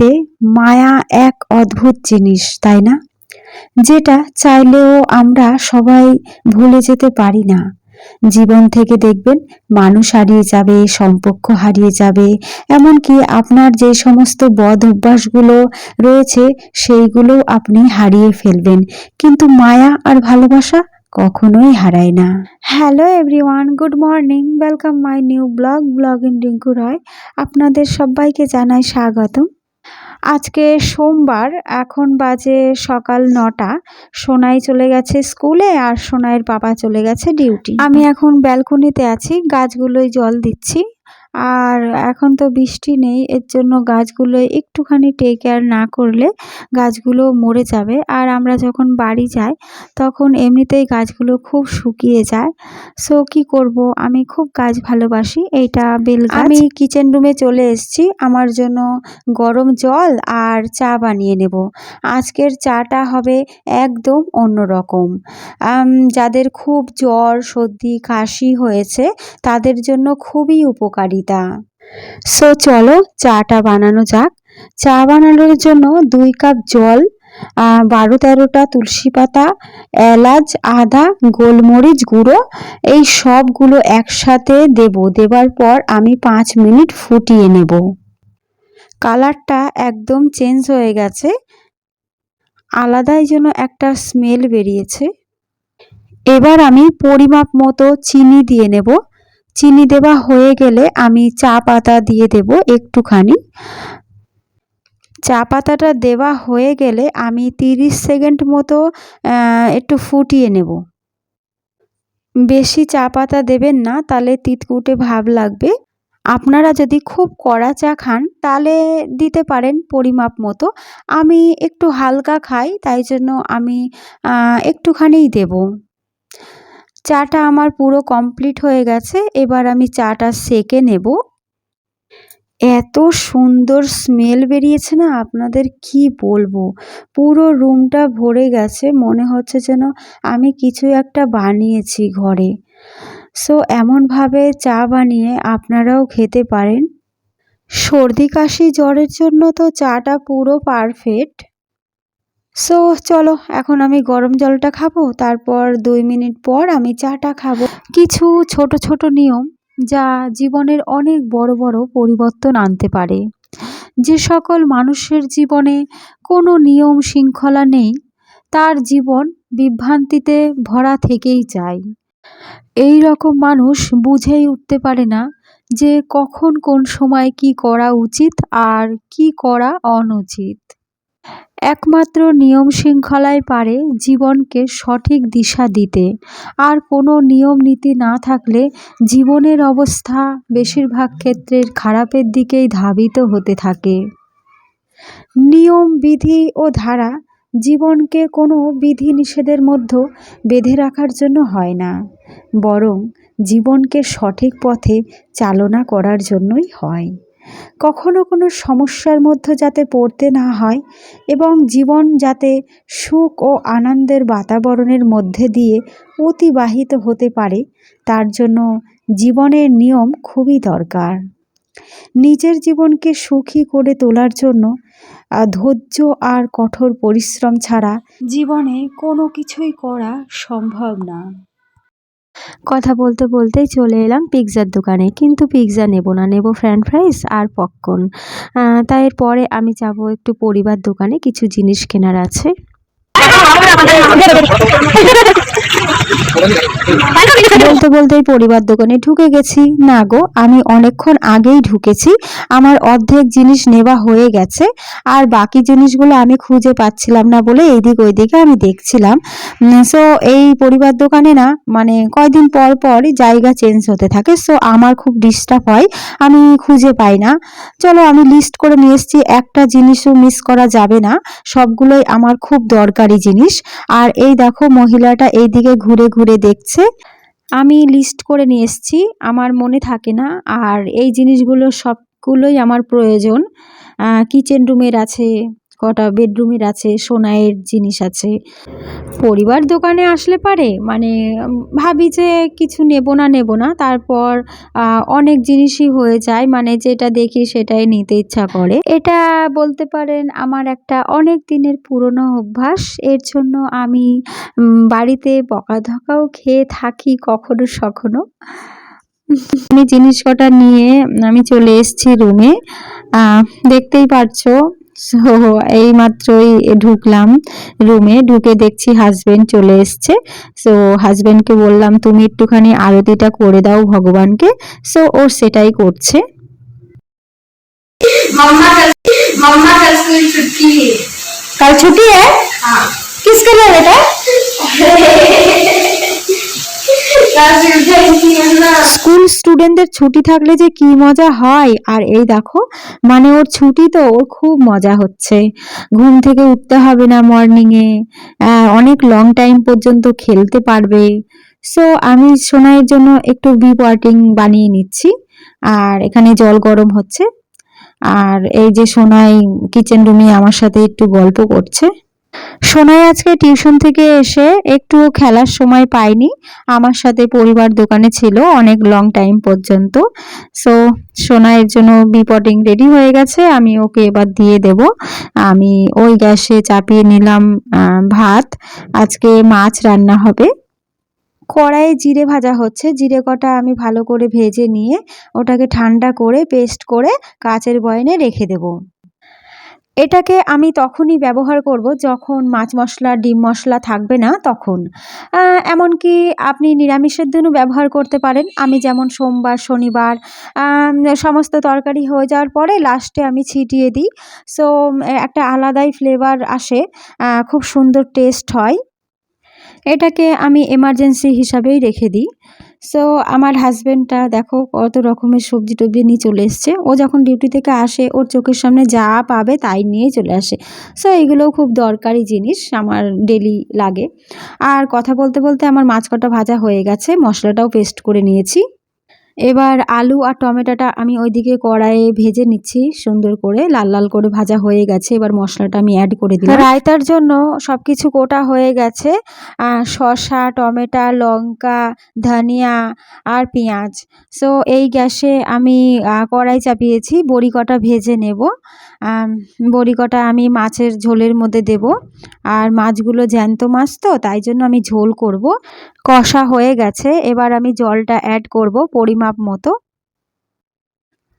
পৃথিবীতে মায়া এক অদ্ভুত জিনিস, তাই না? যেটা চাইলেও আমরা সবাই ভুলে যেতে পারি না। জীবন থেকে দেখবেন, মানুষ হারিয়ে যাবে, সম্পর্ক হারিয়ে যাবে, এমনকি আপনার যে সমস্ত বদ অভ্যাসগুলো রয়েছে, সেইগুলো আপনি হারিয়ে ফেলবেন। কিন্তু মায়া আর ভালোবাসা কখনোই হারায় না। Hello everyone good morning welcome my new blog blog in Rinku Roy আপনাদের সবাইকে জানাই স্বাগতম। আজকে সোমবার, এখন বাজে সকাল নটা। সোনাই চলে গেছে স্কুলে আর সোনাইয়ের বাবা চলে গেছে ডিউটি। আমি এখন ব্যালকনিতে আছি, গাছগুলোয় জল দিচ্ছি। আর এখন তো বৃষ্টি নেই, এর জন্য গাছগুলো একটুখানি টেক কেয়ার না করলে গাছগুলো মরে যাবে। আর আমরা যখন বাড়ি যাই, তখন এমনিতেই গাছগুলো খুব শুকিয়ে যায়। সো কি করব? আমি খুব গাছ ভালোবাসি, এইটা বেল আমি কিচেন রুমে চলে এসেছি, আমার জন্য গরম জল আর চা বানিয়ে নেব। আজকের চাটা হবে একদম অন্যরকম যাদের খুব জ্বর, সর্দি, কাশি হয়েছে, তাদের জন্য খুবই উপকারিতা সো চলো চাটা বানানো যাক। চা বানানোর জন্য দুই কাপ জল বারো তেরোটা তুলসী পাতা, এলাচ, আদা, গোলমরিচ গুঁড়ো, এই সবগুলো একসাথে দেব। দেবার পর আমি পাঁচ মিনিট ফুটিয়ে নেব। কালারটা একদম চেঞ্জ হয়ে গেছে। আলাদাই যেন একটা স্মেল বেরিয়েছে। এবার আমি পরিমাপ মতো চিনি দিয়ে নেব। চিনি দেওয়া হয়ে গেলে আমি চা পাতা দিয়ে দেব একটুখানি। চা পাতাটা দেওয়া হয়ে গেলে আমি তিরিশ সেকেন্ড মতো একটু ফুটিয়ে নেব। বেশি চা পাতা দেবেন না, তাহলে তিতকুটে ভাব লাগবে। আপনারা যদি খুব কড়া চা খান, তাহলে দিতে পারেন পরিমাপ মতো। আমি একটু হালকা খাই, তাই জন্য আমি একটুখানিই দেব। চাটা আমার পুরো কমপ্লিট হয়ে গেছে, এবার আমি চাটা সেকে নেব। এত সুন্দর স্মেল বেরিয়েছে না, আপনাদের কি বলব? পুরো রুমটা ভরে গেছে, মনে হচ্ছে যেন আমি কিছু একটা বানিয়েছি ঘরে। সো এমনভাবে চা বানিয়ে আপনারাও খেতে পারেন। সর্দি কাশি জ্বরের জন্য তো চাটা পুরো পারফেক্ট সো চলো, এখন আমি গরম জলটা খাব, তারপর দুই মিনিট পর আমি চাটা খাব। কিছু ছোট ছোট নিয়ম যা জীবনের অনেক বড় বড় পরিবর্তন আনতে পারে। যে সকল মানুষের জীবনে কোনো নিয়ম শৃঙ্খলা নেই, তার জীবন বিভ্রান্তিতে ভরা থেকেই যায়। এই রকম মানুষ বুঝেই উঠতে পারে না যে কখন কোন সময় কি করা উচিত আর কি করা অনুচিত। একমাত্র নিয়ম শৃঙ্খলাই পারে জীবনকে সঠিক দিশা দিতে। আর কোনো নিয়ম নীতি না থাকলে জীবনের অবস্থা বেশিরভাগ ক্ষেত্রের খারাপের দিকেই ধাবিত হতে থাকে। নিয়ম, বিধি ও ধারা জীবনকে কোনো বিধি নিষেধের মধ্যে বেঁধে রাখার জন্য হয় না, বরং জীবনকে সঠিক পথে চালনা করার জন্যই হয়। কখনো কোনো সমস্যার মধ্যে যাতে পড়তে না হয় এবং জীবন যাতে সুখ ও আনন্দের বাতাবরণের মধ্যে দিয়ে অতিবাহিত হতে পারে, তার জন্য জীবনের নিয়ম খুবই দরকার। নিজের জীবনকে সুখী করে তোলার জন্য ধৈর্য আর কঠোর পরিশ্রম ছাড়া জীবনে কোনো কিছুই করা সম্ভব না। কথা বলতে বলতেই চলে এলাম পিৎজার দোকানে। কিন্তু পিৎজা নেব না, নেব ফ্রেঞ্চ ফ্রাইস আর পপকর্ন তাই এরপরে আমি যাব একটু পরিবার দোকানে, কিছু জিনিস কেনার আছে। বলতে বলতেই পরিবার দোকানে ঢুকে গেছি। না গো, আমি অনেকক্ষণ আগেই ঢুকেছি। আমার অর্ধেক জিনিস নেওয়া হয়ে গেছে, আর বাকি জিনিসগুলো আমি খুঁজে পাচ্ছিলাম না বলে এইদিক ওইদিকে আমি দেখছিলাম। সো এই পরিবার দোকানে না মানে কয়দিন পর পর জায়গা চেঞ্জ হতে থাকে সো আমার খুব ডিস্টার্ব হয়, আমি খুঁজে পাই না। চলো, আমি লিস্ট করে নিয়ে এসেছি, একটা জিনিসও মিস করা যাবে না, সবগুলোই আমার খুব দরকারি জিনিস। আর এই দেখো, মহিলাটা এই দিকে ঘুরে ঘুরে দেখছে। আমি লিস্ট করে নিয়ে এসছি, আমার মনে থাকে না। আর এই জিনিসগুলো সবগুলোই আমার প্রয়োজন। কিচেন রুমের আছে কটা বেডরুমের আছে, সোনাইয়ের জিনিস আছে। পরিবার দোকানে আসলে পারে মানে ভাবি যে কিছু নেব না নেব না, তারপর অনেক জিনিসই হয়ে যায় মানে যেটা দেখি সেটাই নিতে ইচ্ছা করে। এটা বলতে পারেন আমার একটা অনেক দিনের পুরনো অভ্যাস, এর জন্য আমি বাড়িতে বকাধকাও খেয়ে থাকি কখনো সখনো। আমি জিনিস কটা নিয়ে, আমি চলে এসেছি রুমে দেখতেই পারছ সো এই মাত্রই ঢুকলাম রুমে ঢুকে দেখছি হাজবেন্ড চলে এসছে। সো হাজবেন্ডকে বললাম তুমি একটুখানি আরতিটা করে দাও ভগবানকে। সো ও সেটাই করছে। কাল ছুটি হ্যাঁ? কিসকে যাবে এটা? স্কুল স্টুডেন্টদের ছুটি থাকলে যে কি মজা হয়? আর এই দেখো মানে ওর ছুটি তো, ওর খুব মজা হচ্ছে। ঘুম থেকে উঠতে হবে না মর্নিংয়ে অনেক লং টাইম পর্যন্ত খেলতে পারবে। সো আমি সোনাইয়ের জন্য একটু বি পার্টিং বানিয়ে নিচ্ছি। আর এখানে জল গরম হচ্ছে। আর এই যে সোনাই কিচেন রুমে আমার সাথে একটু গল্প করছে। সোনাই আজকে টিউশন থেকে এসে একটু খেলার সময় পায়নি। আমার সাথে পরিবার দোকানে ছিল অনেক লং টাইম পর্যন্ত। সো সোনাইয়ের জন্য বিপটিং রেডি হয়ে গেছে, আমি ওকে এবার দিয়ে দেব। আমি ওই গ্যাসে চাপিয়ে নিলাম ভাত। আজকে মাছ রান্না হবে। কড়াইয়ে জিরে ভাজা হচ্ছে। জিরে কটা আমি ভালো করে ভেজে নিয়ে ওটাকে ঠান্ডা করে পেস্ট করে কাচের বয়নে রেখে দেব। এটাকে আমি তখনই ব্যবহার করব যখন মাছ মশলা, ডিম মশলা থাকবে না তখন। এমনকি আপনি নিরামিষের জন্য ব্যবহার করতে পারেন। আমি যেমন সোমবার, শনিবার সমস্ত তরকারি হয়ে যাওয়ার পরে লাস্টে আমি ছিটিয়ে দিই। সো একটা আলাদাই ফ্লেভার আসে খুব সুন্দর টেস্ট হয়। এটাকে আমি এমার্জেন্সি হিসাবেই রেখে দিই। সো আমার হাজব্যান্ডটা দেখো কত রকমের সবজি টবজি নিয়ে চলে এসছে। ও যখন ডিউটি থেকে আসে, ওর চোখের সামনে যা পাবে তাই নিয়ে চলে আসে। সো এগুলোও খুব দরকারি জিনিস আমার ডেলি লাগে। আর কথা বলতে বলতে আমার মাছ কটা ভাজা হয়ে গেছে, মশলাটাও পেস্ট করে নিয়েছি। এবার আলু আর টমেটোটা আমি ওইদিকে কড়াইয়ে ভেজে নিচ্ছি, সুন্দর করে লাল লাল করে ভাজা হয়ে গেছে। এবার মশলাটা আমি অ্যাড করে দিই রায়তার জন্য সব কিছু কোটা হয়ে গেছে। শসা, টমেটো, লঙ্কা, ধনিয়া আর পেঁয়াজ। সো এই গ্যাসে আমি কড়াই চাপিয়েছি, বড়ি কটা ভেজে নেব। বড়ি কটা আমি মাছের ঝোলের মধ্যে দেব। আর মাছগুলো জ্যান্ত মাছ তো, তাই জন্য আমি ঝোল করব। কষা হয়ে গেছে, এবার আমি জলটা অ্যাড করব পরিমাপ মতো।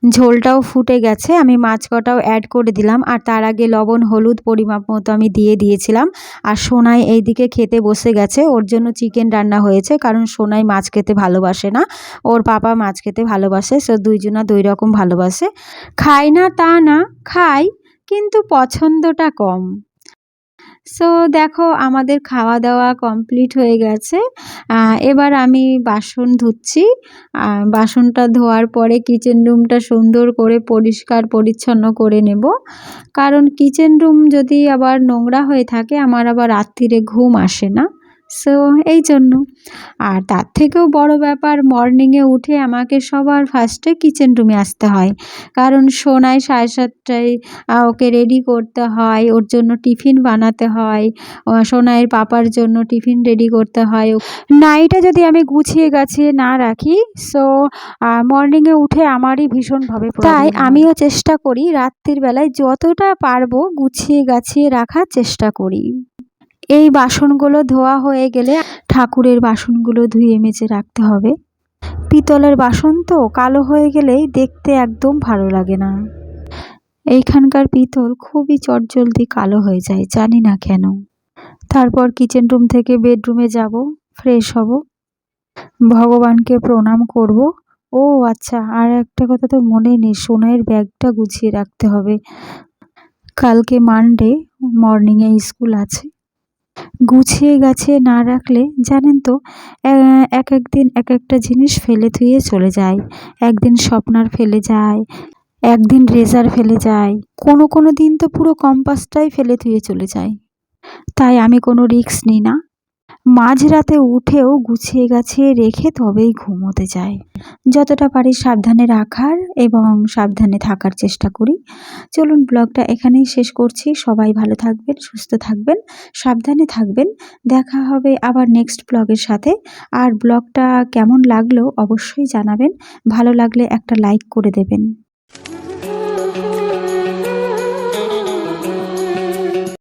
ঝোলটাও ফুটে গেছে, আমি মাছ কটাও অ্যাড করে দিলাম, আর তার আগে লবণ, হলুদ পরিমাপ মতো আমি দিয়ে দিয়েছিলাম, আর সোনাই এইদিকে খেতে বসে গেছে, ওর জন্য চিকেন রান্না হয়েছে, কারণ সোনাই মাছ খেতে ভালোবাসে না, ওর পাপা মাছ খেতে ভালোবাসে সো দুইজনা দুই রকম ভালোবাসে। খায় না তা না খায় কিন্তু পছন্দটা কম। সো দেখো, আমাদের খাওয়া দাওয়া কমপ্লিট হয়ে গেছে। এবার আমি বাসন ধুচ্ছি। বাসনটা ধোয়ার পরে কিচেন রুমটা সুন্দর করে পরিষ্কার পরিচ্ছন্ন করে নেব। কারণ কিচেন রুম যদি আবার নোংরা হয়ে থাকে, আমার আবার রাত্রিরে ঘুম আসে না। সো এই জন্য। আর তার থেকেও বড় ব্যাপার মর্নিংয়ে উঠে আমাকে সবার ফার্স্টে কিচেন রুমে আসতে হয়। কারণ সোনায় সাড়ে সাতটায় ওকে রেডি করতে হয় ওর জন্য টিফিন বানাতে হয় আহ, সোনাইয়ের পাপার জন্য টিফিন রেডি করতে হয়। নাইটে যদি আমি গুছিয়ে গাছিয়ে না রাখি সো মর্নিংয়ে উঠে আমারই ভীষণভাবে তাই আমিও চেষ্টা করি রাত্রির বেলায় যতটা পারব গুছিয়ে গাছিয়ে রাখার চেষ্টা করি। এই বাসনগুলো ধোয়া হয়ে গেলে ঠাকুরের বাসনগুলো ধুয়ে মেজে রাখতে হবে। পিতলের বাসন তো কালো হয়ে গেলেই দেখতে একদম ভালো লাগে না। এইখানকার পিতল খুবই চটজলদি কালো হয়ে যায়, জানি না কেন। তারপর কিচেন রুম থেকে বেডরুমে যাব ফ্রেশ হব। ভগবানকে প্রণাম করব। ও আচ্ছা আর একটা কথা তো মনে নেই, সোনাইয়ের ব্যাগটা গুছিয়ে রাখতে হবে। কালকে মানডে মর্নিংয়ে স্কুল আছে। গুছিয়ে গাছিয়ে না রাখলে, জানেন তো এক এক দিন এক একটা জিনিস ফেলে থুয়ে চলে যায়। একদিন স্বপ্নার ফেলে যায়, একদিন রেজার ফেলে যায়। কোনো কোনো দিন তো পুরো কম্পাসটাই ফেলে থুয়ে চলে যায়। তাই আমি কোনো রিস্ক নিই না। মাঝরাতে উঠেও গুছিয়ে গাছিয়ে রেখে তবেই ঘুমোতে যায় যতটা পারি সাবধানে রাখার এবং সাবধানে থাকার চেষ্টা করি। চলুন ব্লগটা এখানেই শেষ করছি। সবাই ভালো থাকবেন, সুস্থ থাকবেন, সাবধানে থাকবেন। দেখা হবে আবার নেক্সট ব্লগের সাথে। আর ব্লগটা কেমন লাগল অবশ্যই জানাবেন। ভালো লাগলে একটা লাইক করে দেবেন।